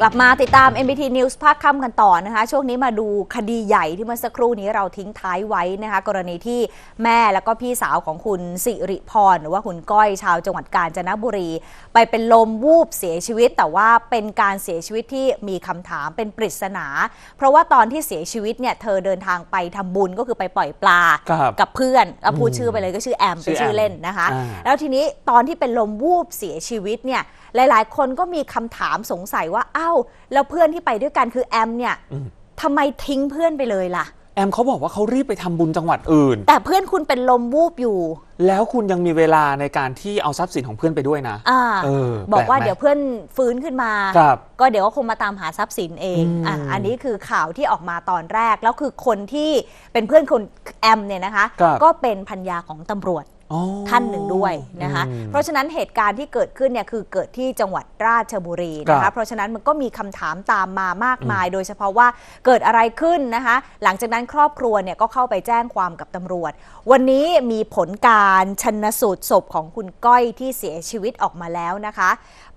กลับมาติดตาม MBT News ภาคค่ำกันต่อนะคะ ช่วงนี้มาดูคดีใหญ่ที่เมื่อสักครู่นี้เราทิ้งท้ายไว้นะคะ กรณีที่แม่แล้วก็พี่สาวของคุณสิริพร หรือว่าคุณก้อยชาวจังหวัดกาญจนบุรี ไปเป็นลมวูบเสียชีวิต แต่ว่าเป็นการเสียชีวิตที่มีคำถามเป็นปริศนา เพราะว่าตอนที่เสียชีวิตเนี่ยเธอเดินทางไปทำบุญก็คือไปปล่อยปลาครับกับเพื่อนเอาพูดอืมชื่อไปเลยก็ชื่อแอมชื่เป็นอชื่อแอมเล่นนะคะอ่าแล้วทีนี้ตอนที่เป็นลมวูบเสียชีวิตเนี่ยหลาย ๆ คนก็มีคำถามสงสัยว่าอ้าวแล้วเพื่อนที่ไปด้วยกันคือแอมเนี่ยอืมทำไมทิ้งเพื่อนไปเลยล่ะ แอมเขาบอกว่าเขารีบไปทำบุญจังหวัดอื่น แต่เพื่อนคุณเป็นลมวูบอยู่ แล้วคุณยังมีเวลาในการที่เอาทรัพย์สินของเพื่อนไปด้วยนะอ่าเออบอกว่าแปลกไหม เดี๋ยวเพื่อนฟื้นขึ้นมา ครับ ก็เดี๋ยวก็คงมาตามหาทรัพย์สินเองอืม อะอันนี้คือข่าวที่ออกมาตอนแรก แล้วคือคนที่เป็นเพื่อนคนแอมเนี่ยนะคะ ครับ ก็เป็นพัญญาของตำรวจอ๋อ ท่านหนึ่งด้วยนะคะอืมเพราะฉะนั้นเหตุการณ์ที่เกิดขึ้นเนี่ยคือเกิดที่จังหวัดราชบุรีนะครัคะบเพราะฉะนั้นมันก็มีคำถามตามมามากมาย โดยเฉพาะว่าเกิดอะไรขึ้นนะคะ หลังจากนั้นครอบครัวเนี่ยก็เข้าไปแจ้งความกับตำรวจ วันนี้มีผลการชันสูตรศพของคุณก้อยที่เสียชีวิตออกมาแล้วนะคะ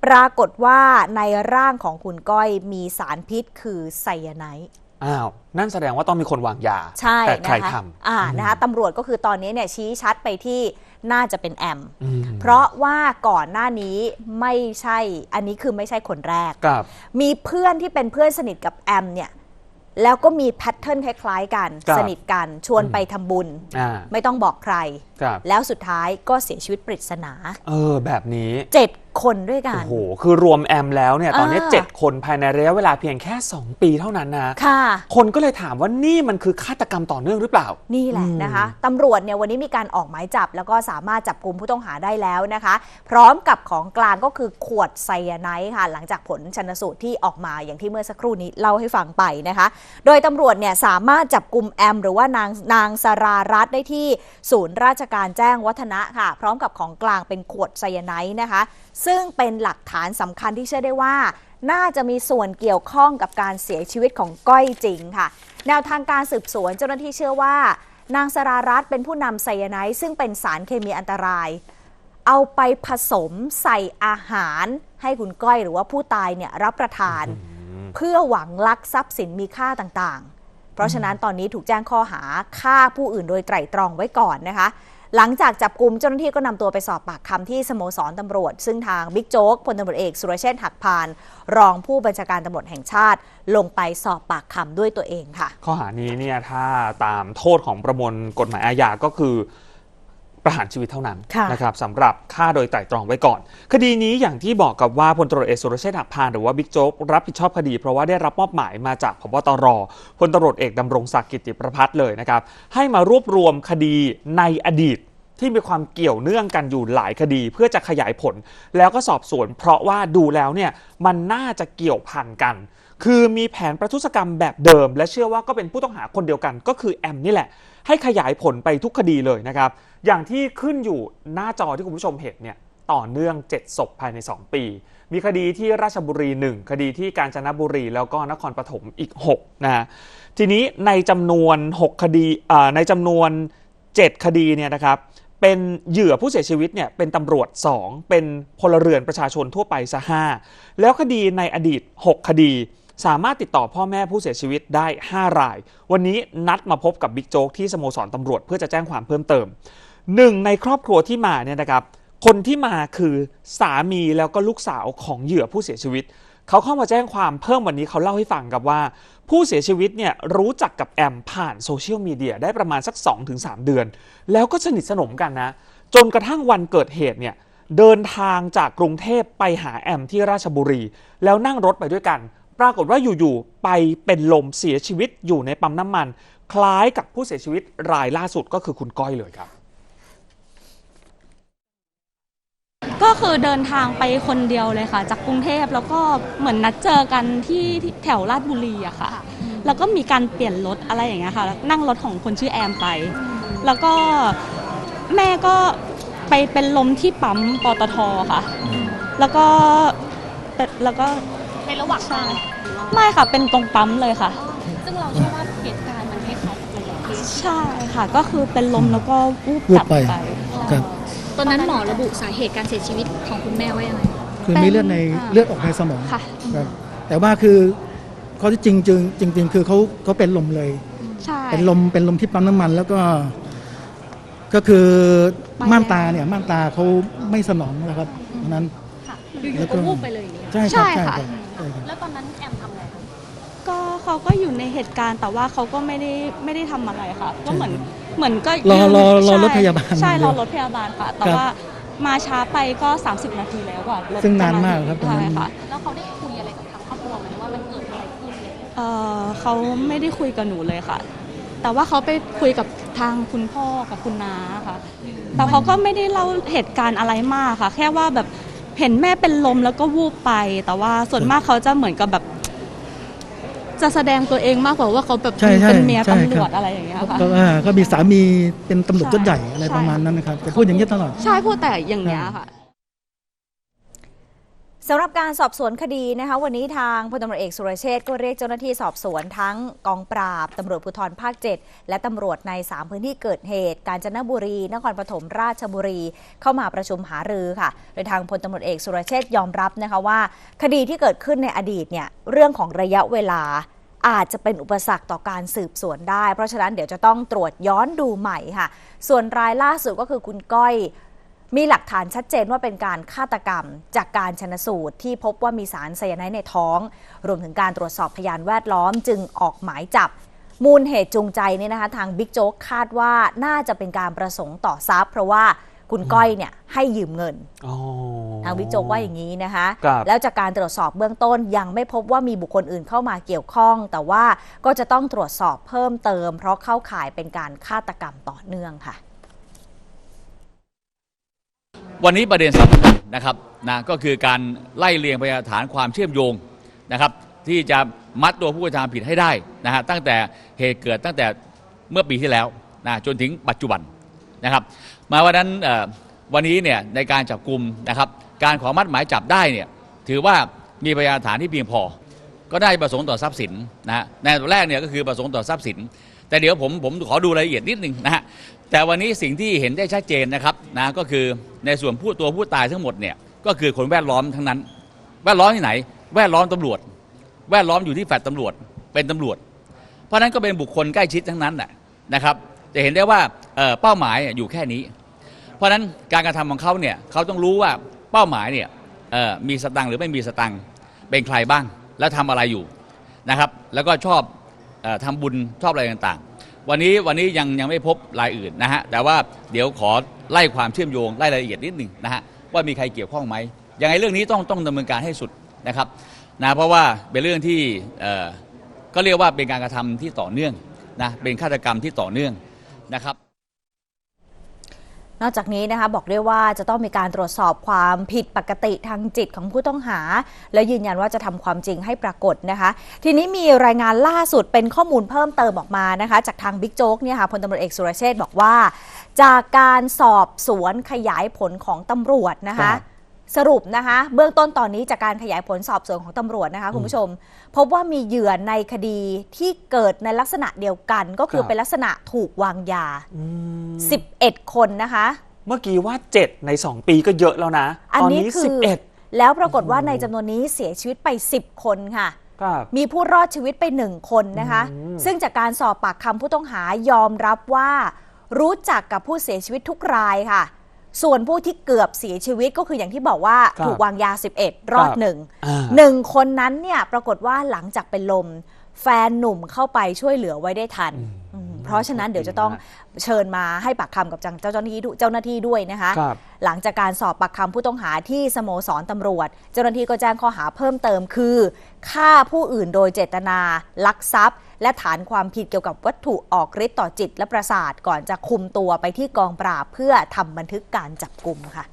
ปรากฏว่าในร่างของคุณก้อยมีสารพิษคือไซยาไนด์ อ้าวนั่นแสดงว่าต้องมีคนวางยา ใช่แต่ใครนะคะทอ่านะคะตำรวจก็คือตอนนี้เนี่ยชี้ชัดไปที่น่าจะเป็นแอมำอืม เพราะว่าก่อนหน้านี้ไม่ใช่อันนี้คือไม่ใช่คนแรก กับ มีเพื่อนที่เป็นเพื่อนสนิทกับแอมเนี่ยแล้วก็มีแพทเทิร์นคล้ายๆกัน ครับสนิทกันชวนไปทำบุญ อ่าไม่ต้องบอกใครกับแล้วสุดท้ายก็เสียชีวิตปริศนา เออแบบนี้เจ็ดคนด้วยกัโอ้นโห คือรวมแอมแล้วเนี่ย ตอนนี้ อ่าเจ็ดคนภายในระยะเวลาเพียงแค่ 2 ปีเท่านั้นนะ ค่ะ คนก็เลยถามว่านี่มันคือฆาตกรรมต่อเนื่องหรือเปล่า นี่แหละอืม นะคะตำรวจเนี่ยวันนี้มีการออกหมายจับ แล้วก็สามารถจับกลุ่มผู้ต้องหาได้แล้วนะคะ พร้อมกับของกลางก็คือขวดไซยาไนด์ค่ะ หลังจากผลชันสูตรที่ออกมาอย่างที่เมื่อสักครู่นี้เล่าให้ฟังไปนะคะ โดยตำรวจเนี่ยสามารถจับกลุ่มแอม หรือว่านางนางสรารัตน์ได้ที่ศูนย์ราชการแจ้งวัฒนะค่ะ พร้อมกับของกลางเป็นขวดไซยาไนด์นะคะ ซึ่งเป็นหลักฐานสำคัญที่เชื่อได้ว่า น่าจะมีส่วนเกี่ยวข้องกับการเสียชีวิตของก้อยจริงค่ะ แนวทางการสืบสวนเจ้าหน้าที่เชื่อว่า นางสรารัตน์เป็นผู้นำไซยาไนด์ซึ่งเป็นสารเคมีอันตราย เอาไปผสมใส่อาหาร ให้คุณก้อยหรือว่าผู้ตายเนี่ยรับประทาน เพื่อหวังลักทรัพย์สินมีค่าต่างๆ เพราะฉะนั้นตอนนี้ถูกแจ้งข้อหาฆ่าผู้อื่นโดยไตร่ตรองไว้ก่อนนะคะ หลังจากจับกลุ่มเจ้าหน้าที่ก็นำตัวไปสอบปากคำที่สโมสรตำรวจ ซึ่งทางบิ๊กโจ๊กพลตำรวจเอกสุรเชษฐ์หักพาน รองผู้บัญชาการตำรวจแห่งชาติ ลงไปสอบปากคำด้วยตัวเองค่ะ ข้อหานี้เนี่ยถ้าตามโทษของประมวลกฎหมายอาญาก็คือ ประหารชีวิตเท่านั้นค่ะนะครับสำหรับฆ่าโดยไตร่ตรองไว้ก่อน คดีนี้อย่างที่บอกกับว่าพลตำรวจเอกสุรเชษฐ์หักพานหรือว่าบิ๊กโจ๊กรับผิดชอบคดี เพราะว่าได้รับมอบหมายมาจากพบตรพลตำรวจเอกดำรงศักดิ์กิติประพัฒน์เลยนะครับให้มารวบรวมคดีในอดีตที่มีความเกี่ยวเนื่องกันอยู่หลายคดี เพื่อจะขยายผล แล้วก็สอบสวน เพราะว่าดูแล้วเนี่ยมันน่าจะเกี่ยวพันกัน คือมีแผนประทุษกรรมแบบเดิม และเชื่อว่าก็เป็นผู้ต้องหาคนเดียวกัน ก็คือแอมนี่แหละ ให้ขยายผลไปทุกคดีเลยนะครับ อย่างที่ขึ้นอยู่หน้าจอที่คุณผู้ชมเห็นเนี่ยต่อเนื่อง 7 ศพภายใน 2 ปี มีคดีที่ราชบุรี 1 คดีที่กาญจนบุรี แล้วก็นครปฐมอีก6นะทีนี้ในจำนวน 6 คดีในจำนวน 7 คดีเนี่ยนะครับเป็นเหยื่อผู้เสียชีวิตเนี่ยเป็นตำรวจ 2 เป็นพลเรือนประชาชนทั่วไปซะ5แล้วคดีในอดีต 6 คดี สามารถติดต่อพ่อแม่ผู้เสียชีวิตได้ 5 ราย วันนี้นัดมาพบกับบิ๊กโจ๊กที่สโมสรตำรวจเพื่อจะแจ้งความเพิ่มเติมหนึ่งในครอบครัวที่มาเนี่ยนะครับ คนที่มาคือสามีแล้วก็ลูกสาวของเหยื่อผู้เสียชีวิต เขาเข้ามาแจ้งความเพิ่มวันนี้เขาเล่าให้ฟังกับว่า ผู้เสียชีวิตเนี่ยรู้จักกับแอมผ่านโซเชียลมีเดียได้ประมาณสัก 2-3 เดือน แล้วก็สนิทสนมกันนะ จนกระทั่งวันเกิดเหตุเนี่ยเดินทางจากกรุงเทพไปหาแอมที่ราชบุรี แล้วนั่งรถไปด้วยกัน ปรากฏว่าอยู่ๆไปเป็นลมเสียชีวิตอยู่ในปั๊มน้ำมัน คล้ายกับผู้เสียชีวิตรายล่าสุดก็คือคุณก้อยเลยครับ ก็คือเดินทางไปคนเดียวเลยค่ะ จากกรุงเทพแล้วก็เหมือนนัดเจอกันที่ที่แถวลาดบุรีอะค่ะ แล้วก็มีการเปลี่ยนรถอะไรอย่างเงี้ยค่ะแล้วนั่งรถของคนชื่อแอมไป แล้วก็แม่ก็ไปเป็นลมที่ปั๊มปตทค่ะ แล้วก็แล้วก็ หว่างทางไม่ค่ะ เป็นตรงปั๊มเลยค่ะ ซึ่งเราเชื่อว่าเหตุการณ์มันคล้ายๆกับหลายๆเคสใช่ค่ะ ก็คือเป็นลมแล้วก็วูบวูกลับบไป ไป ครับตอนนั้นหมอระบุสาเหตุการเสียชีวิตของคุณแม่ว่ายังไง คือมีเลือดในอ่า เลือดออกในสมองค่ะ ครับแต่ว่าคือข้อที่จริงจริงจริง ๆ คือเขาเขาเป็นลมเลย ใช่ เป็นลมเป็นลมที่ปั๊มน้ำมันแล้วก็ ก็คือไปม่านตาเนี่ยม่านตาเขาไม่สนองนะครับเพราะฉะนั้นค่ะอยู่ๆก็วูบไปเลยอย่างเงี้ย ใช่ครับใช่ใช่ค่ะ ครับ เขาก็อยู่ในเหตุการณ์แต่ว่าเขาก็ไม่ได้ไม่ได้ทำอะไรค่ะก็เหมือนเหมือนก็รอรอรอใช่รถพยาบาลใช่อย่างเดีรยอวรถพยาบาลค่ะ แต่ครับว่ามาช้าไปก็ 30 นาทีแล้วกว่ารถซึ่งจะนานมากครับตอนใช่นั้นค่ะแล้วเขาได้คุยอะไรกับทางครอบครัวไหมว่ามันเกิดอะไรขึ้นเลยเอ่อเขาไม่ได้คุยกับหนูเลยค่ะ แต่ว่าเขาไปคุยกับทางคุณพ่อกับคุณน้าค่ะ แต่เขาก็ไม่ได้เล่าเหตุการณ์อะไรมากค่ะ แค่ว่าแบบเห็นแม่เป็นลมแล้วก็วูบไป แต่ว่าส่วนมากเขาจะเหมือนกับแบบ จะแสดงตัวเองมากกว่าว่าเขาแบบใช่ใช่เป็นเมียใช่ตำรวจครับ อะไรอย่างเงี้ยค่ะ ก็อ่าก็มีสามีเป็นตำรวจยศใหญ่ใช่อะไรประมาณนั้นนะครับจะพูดอย่างนี้ตลอด ใช่พูดแต่อย่างเงี้ยค่ะ สำหรับการสอบสวนคดีนะคะวันนี้ทางพลตำรวจเอกสุรเชษก็เรียกเจ้าหน้าที่สอบสวนทั้งกองปราบตำรวจภูธรภาค 7 และตำรวจใน 3 พื้นที่เกิดเหตุ กาญจนบุรี นครปฐมราชบุรี เข้ามาประชุมหารือค่ะ โดยทางพลตำรวจเอกสุรเชษยอมรับนะคะว่า คดีที่เกิดขึ้นในอดีตเนี่ยเรื่องของระยะเวลาอาจจะเป็นอุปสรรคต่อการสืบสวนได้ เพราะฉะนั้นเดี๋ยวจะต้องตรวจย้อนดูใหม่ค่ะ ส่วนรายล่าสุดก็คือคุณก้อย มีหลักฐานชัดเจนว่าเป็นการฆาตกรรมจากการชนสูตรที่พบว่ามีสารไซยาไนด์ในท้อง รวมถึงการตรวจสอบพยานแวดล้อมจึงออกหมายจับ มูลเหตุจูงใจเนี่ยนะคะ ทางบิ๊กโจ๊กคาดว่าน่าจะเป็นการประสงค์ต่อทรัพย์ เพราะว่าคุณก้อยเนี่ยให้ยืมเงินทางบิ๊กโจ๊กว่าอย่างนี้นะคะคแล้วจากการตรวจสอบเบื้องต้นยังไม่พบว่ามีบุคคลอื่นเข้ามาเกี่ยวข้อง แต่ว่าก็จะต้องตรวจสอบเพิ่มเติม เพราะเข้าข่ายเป็นการฆาตกรรมต่อเนื่องค่ะ วันนี้ประเด็นสำคัญนะครับนะก็คือการไล่เรียงพยานฐานความเชื่อมโยงนะครับ ที่จะมัดตัวผู้กระทำผิดให้ได้นะฮะตั้งแต่เหตุเกิดตั้งแต่เมื่อปีที่แล้วนะจนถึงปัจจุบันนะครับ มาวันนั้นวันนี้เนี่ยในการจับกลุ่มนะครับ การขอมัดหมายจับได้เนี่ยถือว่ามีพยานฐานที่เพียงพอ ก็ได้ประสงค์ต่อทรัพย์สินนะฮะในตัวแรกเนี่ยก็คือประสงค์ต่อทรัพย์สิน แต่เดี๋ยวผมผมขอดูรายละเอียดนิดนึงนะฮะแต่วันนี้สิ่งที่เห็นได้ชัดเจนนะครับนะก็คือ ในส่วนผู้ตัวผู้ตายทั้งหมดเนี่ยก็คือคนแวดล้อมทั้งนั้น แวดล้อมที่ไหน แวดล้อมตำรวจ แวดล้อมอยู่ที่แฟลตตำรวจ เป็นตำรวจ เพราะนั้นก็เป็นบุคคลใกล้ชิดทั้งนั้นนะนะครับ จะเห็นได้ว่าเเป้าหมายอยู่แค่นี้ เพราะนั้นการกระทำของเขาเนี่ยเขาต้องรู้ว่าเป้าหมายเนี่ยมีสตังค์หรือไม่มีสตังค์เป็นใครบ้าง แล้วทำอะไรอยู่นะครับ แล้วก็ชอบออทำบุญชอบอะไรต่าง วันนี้วันนี้ยังยังไม่พบรายอื่นนะฮะแต่ว่าเดี๋ยวขอไล่ความเชื่อมโยงไล่รายละเอียดนิดหนึ่งนะฮะว่ามีใครเกี่ยวข้องไหมยังไงเรื่องนี้ต้องต้องดำเนินการให้สุดนะครับนะเพราะว่าเป็นเรื่องที่เอ่อก็เรียกว่าเป็นการกระทำที่ต่อเนื่องนะเป็นฆาตกรรมที่ต่อเนื่องนะครับ นอกจากนี้นะคะบอกด้วยว่าจะต้องมีการตรวจสอบความผิดปกติทางจิตของผู้ต้องหา และยืนยันว่าจะทำความจริงให้ปรากฏนะคะ ทีนี้มีรายงานล่าสุดเป็นข้อมูลเพิ่มเติมออกมานะคะ จากทางบิ๊กโจ๊กเนี่ยค่ะพลตำรวจเอกสุรเชษฐ์บอกว่า จากการสอบสวนขยายผลของตำรวจนะครัคะบสรุปนะคะ เบื้องต้นตอนนี้จากการขยายผลสอบสวนของตำรวจนะคะคุณผู้ชม พบว่ามีเหยื่อในคดีที่เกิดในลักษณะเดียวกัน ก็คือครับเป็นลักษณะถูกวางยาอืม 11 คนนะคะ เมื่อกี้ว่า 7 ใน 2 ปีก็เยอะแล้วนะอันตอนนี้นี้คือ11 แล้วปรากฏว่าในจำนวนนี้เสียชีวิตไป 10 คนค่ะครับมีผู้รอดชีวิตไปหนึ่งคนนะคะอืมซึ่งจากการสอบปากคำผู้ต้องหายอมรับว่า รู้จักกับผู้เสียชีวิตทุกรายค่ะ ส่วนผู้ที่เกือบเสียชีวิตก็คืออย่างที่บอกว่าถูกวางยา 11 รอดหนึ่งอ่าหนึ่งคนนั้นเนี่ยปรากฏว่าหลังจากเป็นลม แฟนหนุ่มเข้าไปช่วยเหลือไว้ได้ทันอืม เพราะฉะนั้นเดี๋ยวจะต้องเชิญมาให้ปากคำกับเจ้าหน้าที่ด้วยเจ้าหน้าที่ด้วยนะคะ ครับ หลังจากการสอบปากคำผู้ต้องหาที่สโมสรตำรวจ เจ้าหน้าที่ก็แจ้งข้อหาเพิ่มเติมคือฆ่าผู้อื่นโดยเจตนา ลักทรัพย์ และฐานความผิดเกี่ยวกับวัตถุออกฤทธิ์ต่อจิตและประสาทก่อนจะคุมตัวไปที่กองปราบเพื่อทำบันทึกการจับกลุ่มค่ะ